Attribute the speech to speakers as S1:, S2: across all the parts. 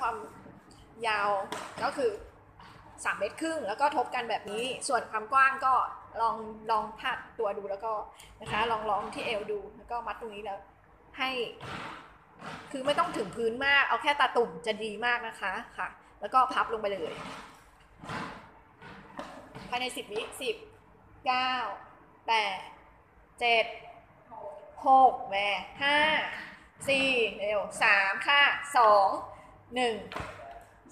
S1: ความยาวก็คือ 3 เมตรครึ่งแล้วก็ทบกันแบบนี้ ส่วนความกว้างก็ลองลองพัดตัวดูแล้วก็นะคะลองลองที่เอวดูแล้วก็มัดตรงนี้แล้วให้ คือไม่ต้องถึงพื้นมากเอาแค่ตาตุ่มจะดีมากนะคะค่ะ แล้วก็พับลงไปเลย ภายใน 10 วิ10 9 8 7 6แหวห้าสี่เร็วสามค่ะสอง หนึ่ง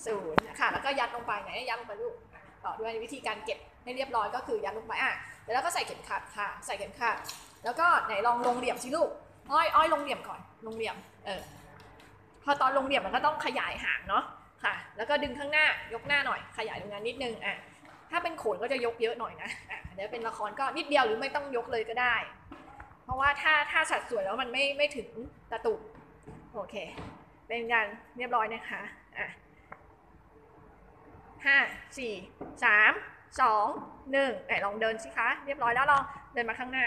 S1: ศูนย์ค่ะแล้วก็ยัดลงไปไหนยัดลงไปลูกต่อด้วยวิธีการเก็บให้เรียบร้อยก็คือยัดลงไปอะแล้วก็ใส่เข็มขัดค่ะ ใส่เข็มขัด แล้วก็ไหนลองลงเหลี่ยมสิลูกอ้อยอ้อยลงเหลี่ยมก่อนลงเหลี่ยมเออพอตอนลงเหลี่ยมมันก็ต้องขยายหางเนาะค่ะ แล้วก็ดึงข้างหน้ายกหน้าหน่อยขยายตรงนั้นนิดนึงอะถ้าเป็นโขนก็จะยกเยอะหน่อยนะอะเดี๋ยวเป็นละครก็นิดเดียวหรือไม่ต้องยกเลยก็ได้ เพราะว่าถ้าถ้าสัดส่วนแล้วมันไม่ไม่ถึงตะตุ่มโอเค เป็นการเรียบร้อยนะคะอะห้าสี่สามสองหนึ่งไหนลองเดินสิคะเรียบร้อยแล้วลองเดินมาข้างหน้า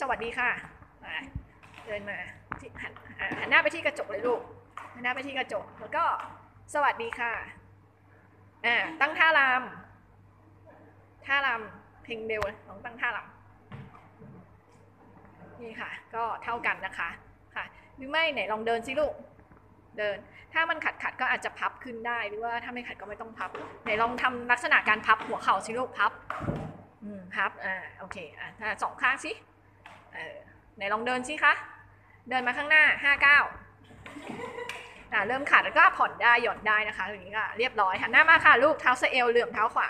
S1: สวัสดีค่ะเดินมาที่หันหันหน้าไปที่กระจกเลยลูกหันหน้าไปที่กระจกแล้วก็สวัสดีค่ะอ่าตั้งท่ารำท่ารำเพลงเบลลองตั้งท่ารำนี่ค่ะ ก็เท่ากันนะคะค่ะหรือไม่ไหนลองเดินสิลูก เดิน ถ้ามันขัดขัดก็อาจจะพับขึ้นได้ หรือว่าถ้าไม่ขัดก็ไม่ต้องพับไหนลองทำลักษณะการพับหัวเข่าสิลูกพับอืมพับอ่าโอเคอะถ้าสองข้างสิเออไหนลองเดินสิคะเดินมาข้างหน้าห้าเก้าอ่าเริ่มขาดแล้วก็ผ่อนได้หย่อนได้นะคะอย่างนี้ก็เรียบร้อยหันหน้ามาค่ะลูกเท้าสะเอวเหลื่อมเท้าขวา